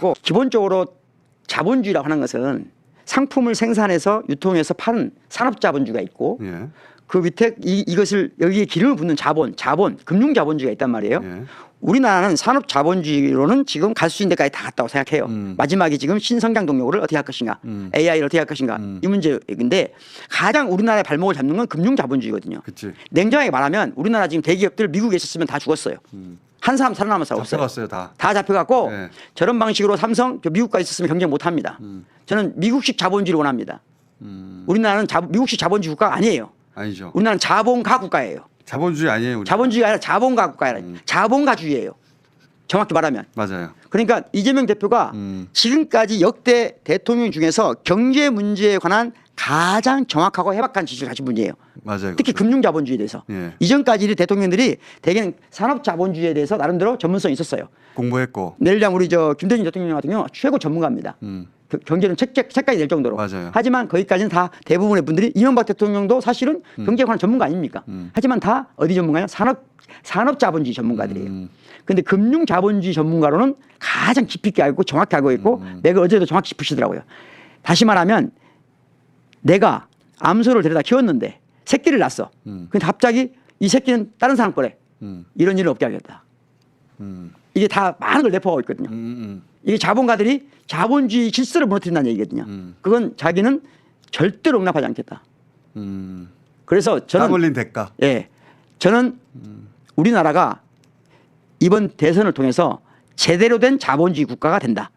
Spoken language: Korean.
고 기본적으로 자본주의라고 하는 것은 상품을 생산해서 유통해서 파는 산업자본주의가 있고 예. 그 밑에 이, 이것을 여기에 기름을 붓는 자본, 자본, 금융자본주의가 있단 말이에요. 예. 우리나라는 산업자본주의로는 지금 갈 수 있는 데까지 다 갔다고 생각해요. 음. 마지막에 지금 신성장 동력을 어떻게 할 것인가, 음. AI를 어떻게 할 것인가 음. 이 문제인데 가장 우리나라의 발목을 잡는 건 금융자본주의거든요. 그치. 냉정하게 말하면 우리나라 지금 대기업들 미국에 있었으면 다 죽었어요. 한 사람 살아남은 사람 없어요. 잡혀갔어요 다. 다 잡혀갖고 네. 저런 방식으로 삼성 저 미국까지 있었으면 경쟁 못합니다. 저는 미국식 자본주의를 원합니다. 음. 우리나라는 자, 미국식 자본주의 국가가 아니에요. 아니죠. 우리나라는 자본가 국가예요. 자본주의 아니에요. 우리. 자본주의가 아니라 자본가 국가예요. 음. 자본가주의예요. 정확히 말하면. 맞아요. 그러니까 이재명 대표가 음. 지금까지 역대 대통령 중에서 경제 문제에 관한 가장 정확하고 해박한 지식을 가진 분이에요. 맞아요. 특히 금융 자본주의에 대해서. 예. 이전까지 대통령들이 대개는 산업 자본주의에 대해서 나름대로 전문성이 있었어요. 공부했고. 들면 우리 저 김대중 대통령 같은 경우 최고 전문가입니다. 음. 그 경제는 책, 책, 책까지 낼 정도로. 맞아요. 하지만 거기까지는 다 대부분의 분들이 이명박 대통령도 사실은 경제에 관한 전문가 아닙니까? 음. 하지만 다 어디 전문가냐? 산업 산업 자본주의 전문가들이에요. 음. 근데 금융 자본주의 전문가로는 가장 깊이 있게 알고 정확히 알고 있고 음. 맥을 어제도 정확히 짚으시더라고요. 다시 말하면 내가 암소를 데려다 키웠는데 새끼를 낳았어. 음. 근데 갑자기 이 새끼는 다른 사람 거래. 음. 이런 일을 없게 하겠다. 음. 이게 다 많은 걸 내포하고 있거든요. 음. 음. 이게 자본가들이 자본주의 질서를 무너뜨린다는 얘기거든요. 음. 그건 자기는 절대로 용납하지 않겠다. 음. 그래서 땀 저는 흘린 대가. 예, 저는 우리나라가 이번 대선을 통해서 제대로 된 자본주의 국가가 된다.